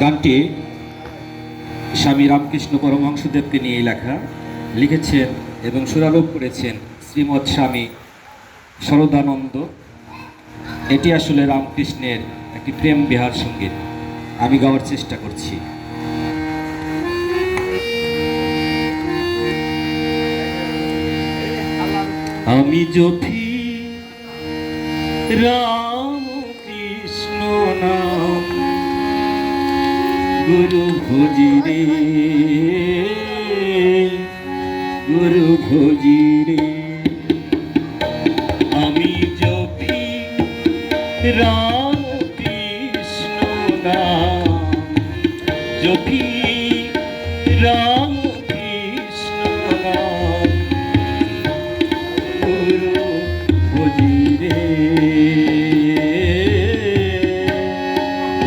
গানটি স্বামী রামকৃষ্ণ পরমহংসদেবকে নিয়ে লেখা, লিখেছেন এবং সুরারোপ করেছেন শ্রীমৎ স্বামী শরদানন্দ। এটি আসলে রামকৃষ্ণের একটি প্রেম বিহার সংগীত। আমি গাওয়ার চেষ্টা করছি। আমি কৃষ্ণ নাম গুরু ভোজি রে গুরু ভোজি রে আমি জপি রাম কৃষ্ণ নাম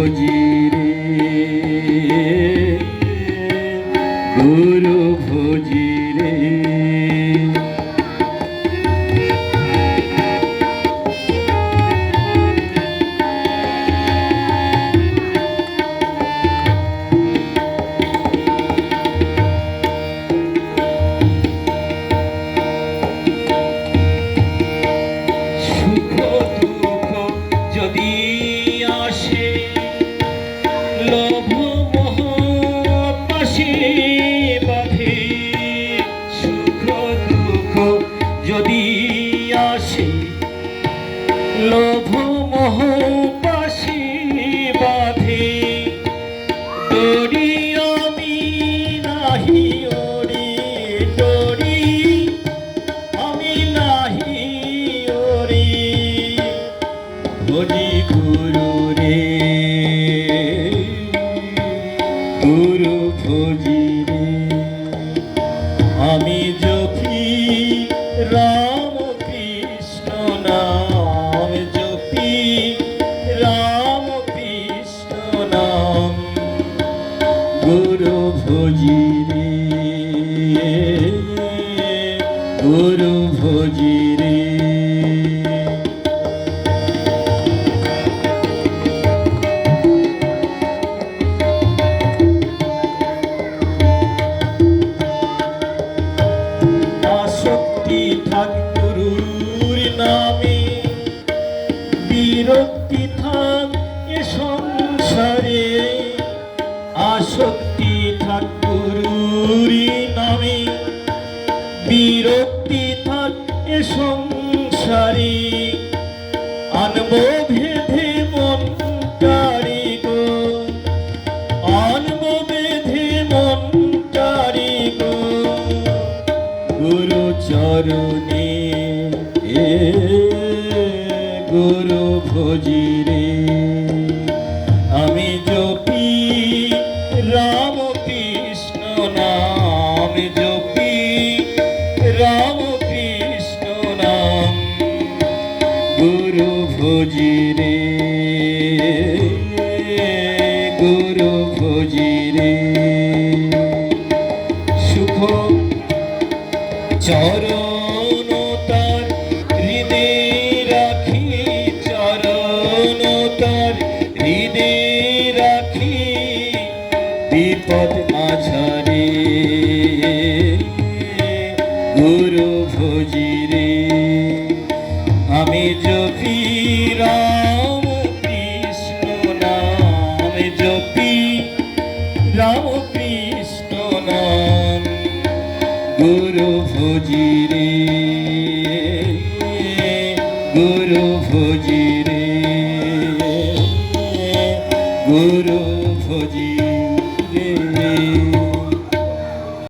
ভোজি রে। গুরু ভোজি যদি আসে লোভ মোহ পাশে বাঁধে আমি নাহি গুরু ভজি রে গুরু ভজি রে আনব মন কারি গো। আনব মন কারি গো। গুরু চরণে গুরু ভোজি ভোজি রে গুরু রে সুখ চরণ তার রাখি চরণ তার রাখি বিপদ রে আমি জপি রাম কৃষ্ণ নাম জপি। রাম কৃষ্ণ নাম গুরু ভজিরে গুরু ভজিরে।